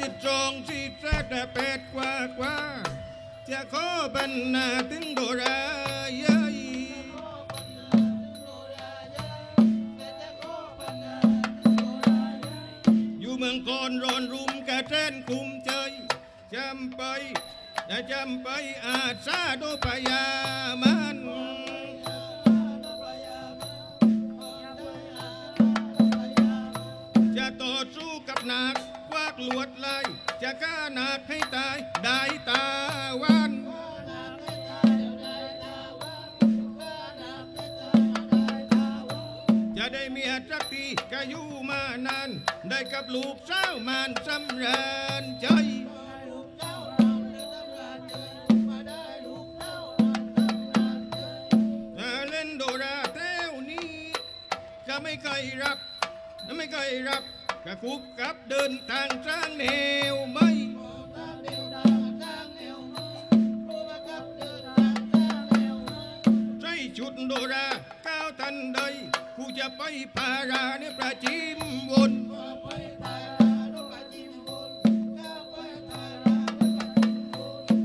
จิตจงสิแทรกแต่เป็ดกว่ากว่าจะขอบรรณาถึงโดราย้ยอยู่เมืองกอนร้อนรุมกระแทนคุมใจจำไปนะจำไปอาซาโดพยามันจะต่อสู้กับนัก กลวดลาย จะฆ่าหนักให้ตาย ได้ตาวัน จะได้เมียจักทีก็อยู่มานาน ได้กับลูกสาวมานสำเราญใจ เล่นโดราแถวนี้ก็ไม่เคยรับไม่เคยรับ กะคุกกับเดินทางสร้างแนวไม่ใช้ชุดโดราก้าวทันใดผู้จะไปพาราในประจิมวน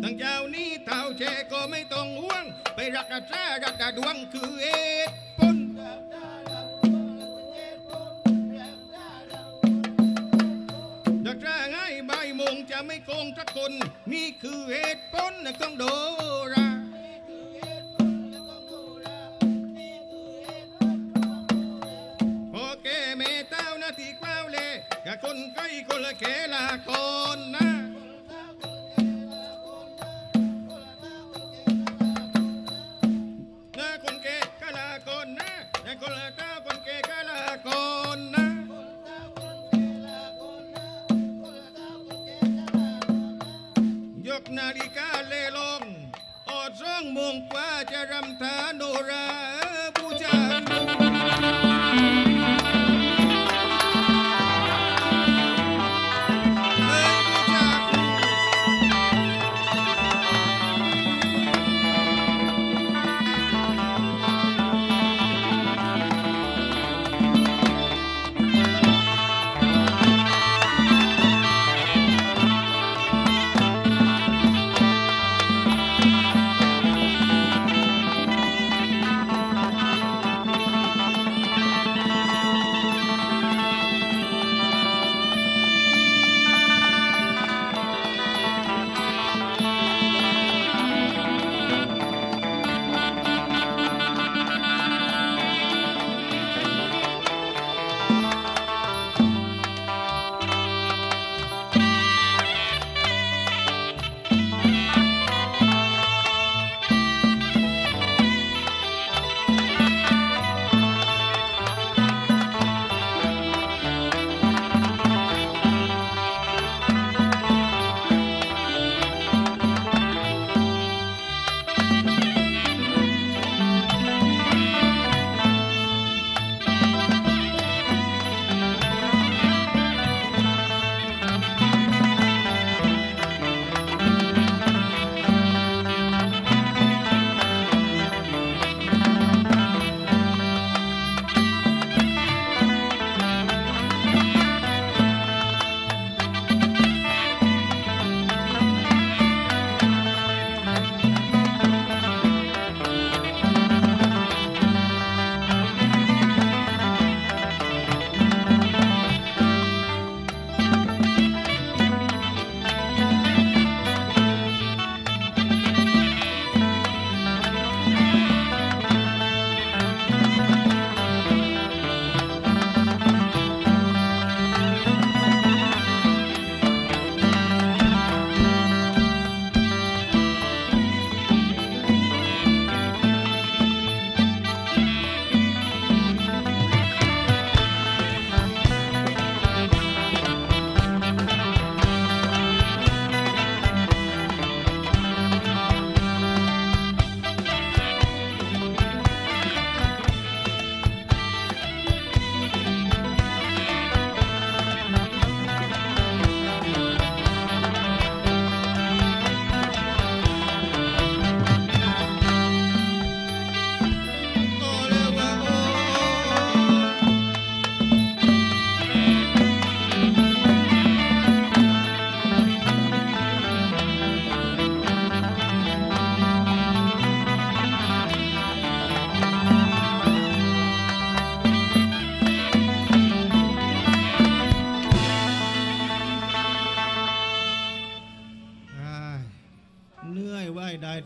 ตั้งเจ้านี้เท่าเชก็ไม่ต้องห่วง ไปรักษารักษาดวงคือเอ็ดปน จะง่ายใบายโมงจะไม่โกงสักคน นี่คือเหตุผลของโดรา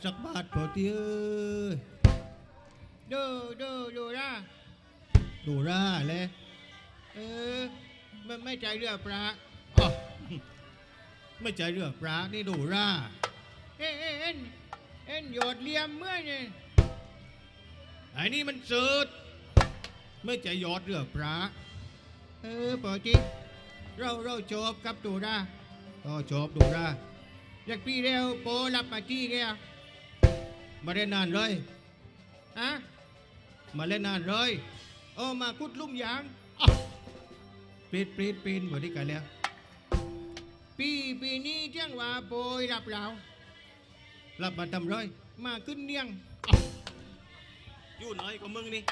สักบาทพอที่เอ้ยดูดูดูนะดูร่าเลยเออไม่ไม่ใจเรือพระอ๋อไม่ใจเรื่องพระนี่ดูร่าเอ็นเอ็นเอ็นเอ็นหยอดเหลี่ยมเมื่อเนี่ยไอ้นี่มันเสิร์ชไม่ใจยอดเรื่องพระเออปอจิเราเราจบกับดูนะก็จบดูร่าจากพี่เร็วโปรับมาที่แก มาเล่นนานเลยฮะมาเล่นนานเลยโอ้มาคุดลุ่มยางปรีดปรีดปรีดหมดที่กันแล้วปีปีนี้เจ้งว่าโปยรับเรารับมาทำเลยมาขึ้นเนียงอยู่ไหนกับมึงนี่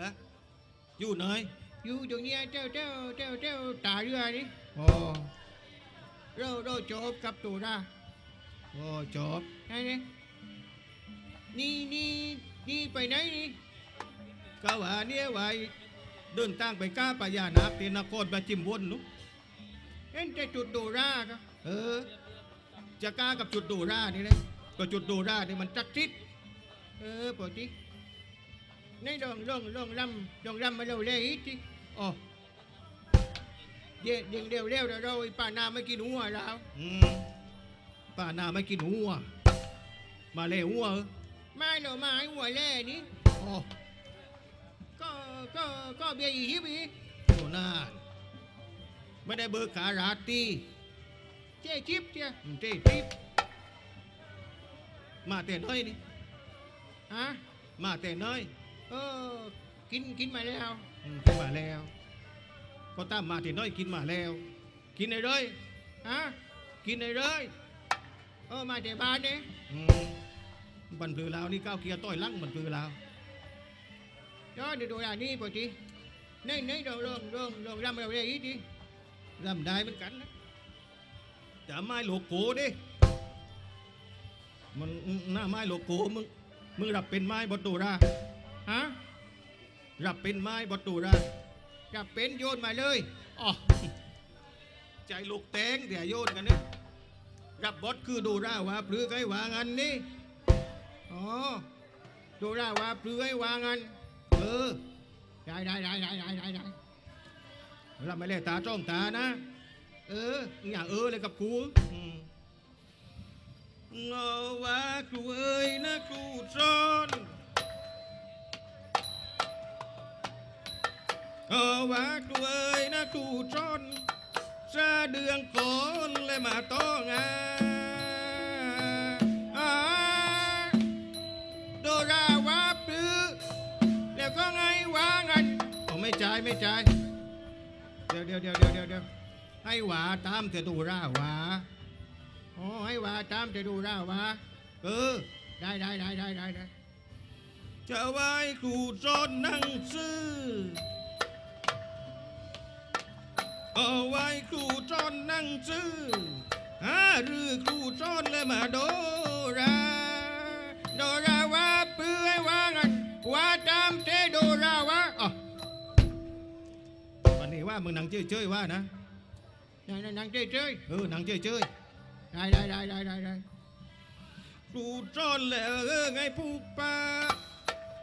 ฮะอยู่ไหนอยู่ตรงเนี้ยเจ้าเจ้าเจ้าเจ้าตาเรือนี่อ๋อเราเราจบกับดูนะโอ้จบไอ้นี่ นี่นี่นี่ไปไหนนี่ก็ว่าเนี่ยไว้เดินทางไปก้าปายานาคที่นครปฐมวนนุเอ็นจะจุดดูราก็เออ จะกล้ากับจุดดูร่านี่เลยก็จุดดูร่านี่มันจักจิตเออปกติในดองดองดองรำดองรำมาเราเลยอีกทีอ๋อเดี๋ยวเดี๋ยวเดี๋ยวเร็วเดี๋ยวเราไอ้ป้านาไม่กินหัวแล้วอืมป้าหน้าไม่กินหัว มาเล่หัวเหรอ ไม่เรามาให้หัวแล่นี่อ๋อก็ก็ก็เบียร์อีฮิปอีกโน่นานไม่ได้เบอร์ขาราตีเจ๊ชิปเจ้าอืมเจ๊ทิพย์มาแต่น้อยนี่ฮะมาแต่น้อยเออกินกินมาแล้วอืมกินมาแล้วก็ตามมาแต่น้อยกินมาแล้ว กินได้เลยฮะกินได้เลยเออมาแต่บ้านเนี่ยอืม บันปลือลาวนี่ก้าวเกียร์ต้อยลังบันปลือลาวก็เดี๋ยวดูอย่างนี้ปกติในในเราลองลองลองรำเราเลยอีกทีรำได้เหมือนกันนะจะไม้โลโก้ดิมันหน้าไม้โลโก้มึงมึงรับเป็นไม้บอตูราฮะรับเป็นไม้บอตูราจะเป็นโยนมาเลยอ๋อใจลูกแตงเดี๋ยวโยนกันเนี่ยรับบอสคือดูราว่าปลือไกวางันนี่ อ๋อดูได้ว่าเปลือยวางันเออได้ได้ได้ได้ได้ได้ได้รับไม่เล่ตาจ้องตานะ เอออย่าเออเลยกับกูเงาว่าครูเอ้ยนะครูซ้อนเงาว่าครูเอ้ยนะครูซ้อนซาเดืองก่อนเลยมาต้องงาอ่ ไม่จ่ายไม่จ่ายเดี๋ยวเดี๋ยวเดี๋ยวเดี๋ยวเดี๋ยวเดี๋ยวให้หวาตามแต่ดูร่าหวาอ๋อให้หวาตามจะดูได้ว่าเออได้ได้ได้ได้ได้ได้จะไว้ครูสอนนั่งสือเอาไว้ครูสอนนั่งสือหาหรือครูสอนเลยมาโดราดูได้ว่า มึงหนังเจ้ยเจ้ยๆว่านะนั่นนั่งเจ้ยเจ้ยเออหนังเจ้ยเจ้ยได้ได้ได้ได้ได้ได้ๆครูสอนแล้วเออไงผู้ป้า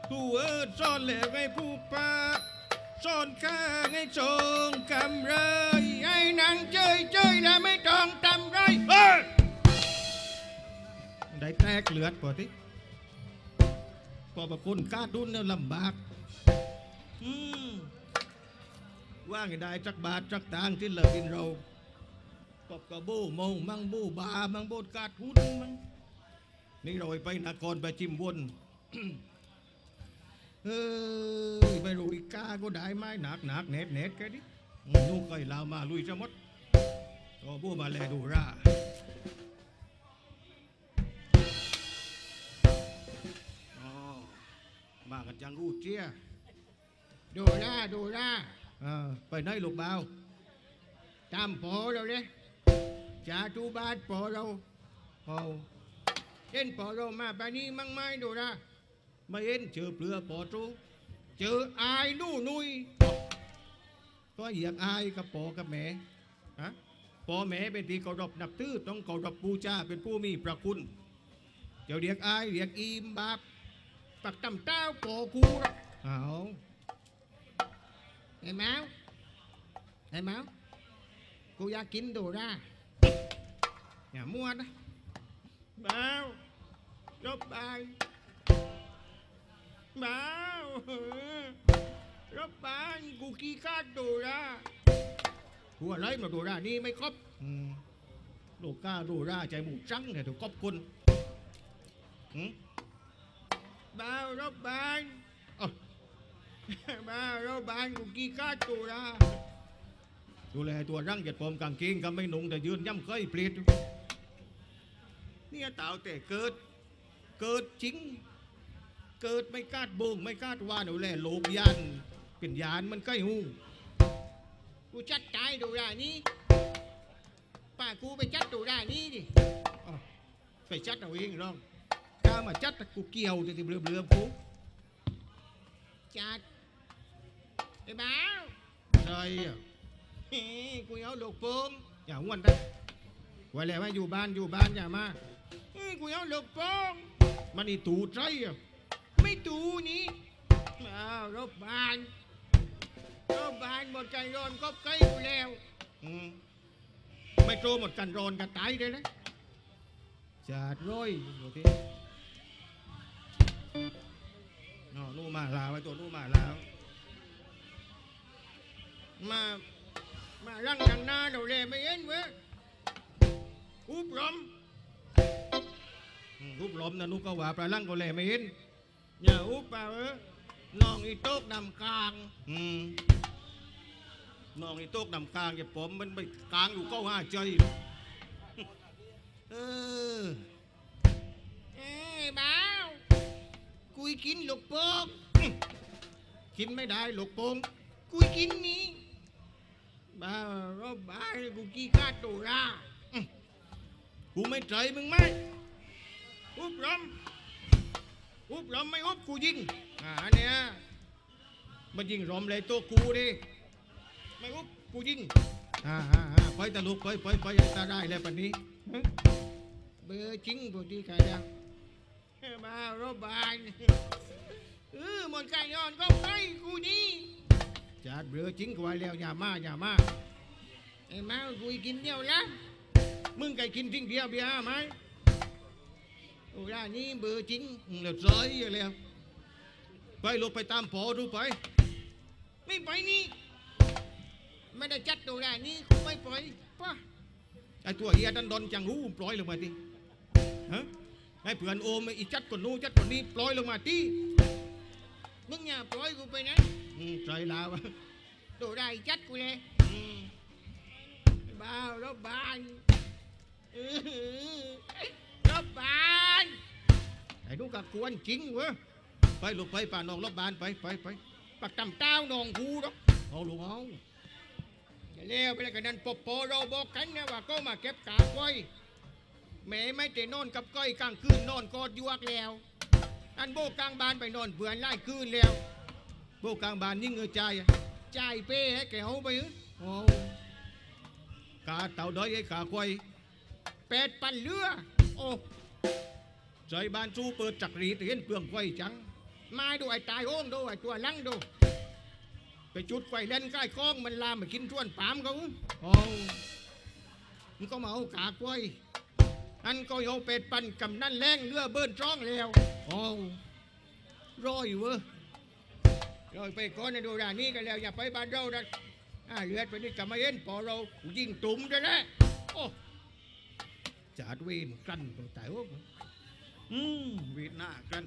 ครูเออสอนแล้วไงผู้ป้าสอนข้าไงจงกำไรไอ้นางเจ้ยเจ้ยแล้วไม่ต้องทำไรเอ้ยได้แตกเลือดปอที่พอประคุณกล้าดุนเนี่ยลำบาก อืม ว่าไงได้จักบาทจักตางที่เหลือกินเราตบกระบูมงมังบูบามังโบดกาดหุ้นมังนี่เราไปนครไปจิมวนเฮ้ยไปรุยกาก็ได้ไหมหนักหนักเน็ตเน็ตแค่นี้อืมลูกไก่ลาวมาลุยจะหมดก็บูมาแลดูร่าอ๋อมากันจังอู้เจียดูดูแลเออไปไหนลูกเบาวตามพอเราเลยจาตูบาทพอเรา ไปไหนลูกเอเราเช่ยจาทูบาทพ่อเราพ่อเจนพอเรามาไปนี้มั่งไม่ดูแลไม่เห็นเจอเปลือกปอจูเจออายนู่นุยก็เหยียกอายกับปอกับแม่ฮะปอแม่เป็นที่เคารพนับถือต้องเคารพบูชาเป็นผู้มีพระคุณเดี๋ยวเรียกอายเรียกอีมบาปปักตำเต้าโปกูอกเอา ไอ้แมวไอ้แมวกูอยากกินโดราอย่ามั่วนะแมวรบไปแมวรบไปกูขี้คาดโดราหัวไรมาดูรานี่ไม่ครบอืมลูกก้าดูราใจหมูจังเนี่ยถูกครอบคุณหืมแมวรบไปเอ้า แมวรบไปกูขี้คาดโดราดูแลตัวร่างเจ็ดปมกางเกงก็ไม่นุ่งแต่ยืนย่ำเคยเปลี่ยนเนี่ยเต่าแต่เกิด เกิดจริง เกิดไม่คาดโบงไม่คาดว่าหนูแลโลกยานเป็นยานมันใกล้หูกูจัดใจโดรานี้ป้ากูไปจัดโดรานี้ดิอ้าวไปจัดเอาเองร้องถ้ามาจัดแต่กูเกี่ยวแต่ที่เบลือเบลือๆกูจัด ไอ้แมวใช่อะเฮ้กูเอาลูกโป่งอย่าห้วนได้ไว้แล้วว่าอยู่บ้านอยู่บ้านอย่ามาเฮ้กูเอาลูกโป่งมันนี่ตูใจอะไม่ตูนี่อ้าวรบบานรบบานหมดใจร้อนก็ใกล้กูแล้วอืมไม่โตหมดกันร้อนกันตายเลยนะจัดร้อยโอเคนอนู่นมาลาวไว้ตัวนู่นมาลาว มา มาร่างอย่างหน้าเราเลยไม่เห็นเว้ยอุบลมอืมรูปล้มนะนุกก็ว่าปลาลังก็แลไม่เห็นอย่าอุบเปล่าเออน้องอีโต๊กนำกลาง อืมน้องนี่โต๊กนำกลางอย่าผมมันไปกลางอยู่เก้าห้าใจเออ เอ้ยบ้าวกุยกินลูกโป่ง กินไม่ได้หลกโป่งกุยกินนี่ บ้ารบบ้ากูกี้คาตัวรากูไม่ใจมึงไหมอุบลมอุบลมไม่อุบกูยิงอ่าเนี่ยมันยิงรอมเลยตัวกูดิไม่อุบกูยิงอ่าอ่าอ่าไปตะลุกไปไปไปอย่าตาได้แล้วปันนี้เบอร์จริงกูที่ใครยังมารบบานเออหมดไก่ย้อนก็ไปกูนี่ จัดเบือจริงกว่าแล้วอย่ามาอย่ามาไอ้มากูกินเดียวละมึงไก่กินทิ้งเดียวเบียร์ไหมโอ้ร้านนี้เบอร์จริงเดี๋ยวร้อยแล้วไปลุกไปตามพอดูไป ไม่ไปนี่ไม่ได้จัดตัวร้านนี้กูไม่ปล่อยป่ะไอ้ตัวเฮียดันดอนจังหูปล่อยลงมาทีฮะไอ้เผื่อนโอมไอ้จัดคนนู้นจัดคนนี้ปล่อยลงมาที มึงอย่าปล่อยกูไปนะอืมใจลาวตัวได้จัดกูเลยอืมบ้าวรบบานเออรบบานไอ้นู้นก็กวนจริงเว้ยไปลุกไปป่านองรบบานไปไปไปปักตำเต้านองกูหรอกเอาลูกเอาเร็วไปเลยกันนั้นปปเราบอกกันนะว่าก็มาเก็บกาก้อยแม่ไม่แต่นอนกับก้อยกลางคืนนอนกอดยวกแล้ว อันโบกกลางบ้านไปนอนเบื่อไล่คืนแล้วพวกกลางบ้านยิ่งเงยใจอะจ่ายเป้ให้แกเอาไปอะโอ้กาเต่าด้อยไอ้ขาควายแปดปันเรือโอ้ใจบานสู้เปิดจักรีเห็นเปลืองควายจังมาดูไอ้ตายโอ้งดูไอ้ตัวลังดูไปจุดไฟเล่นใกล้คลองมันลามไปกินท่วนปามเขาโอ้มันก็มาเอากากไว้ อันก็เอาเป็ดปันกำนั่นแรงเรือเบิ้นจ้องแล้วโอ้ร้อยเว้ยร้อยไปก่อนในดูร้านนี้กันแล้ว อย่าไปบ้านเรานะอ่าเลือดไปนี่กำมาเห็นพอเรายิงตุ่มด้วยนะโอ้จัดเวนกลั้นตัวตายโอ้อืมเวีดหน้ากัน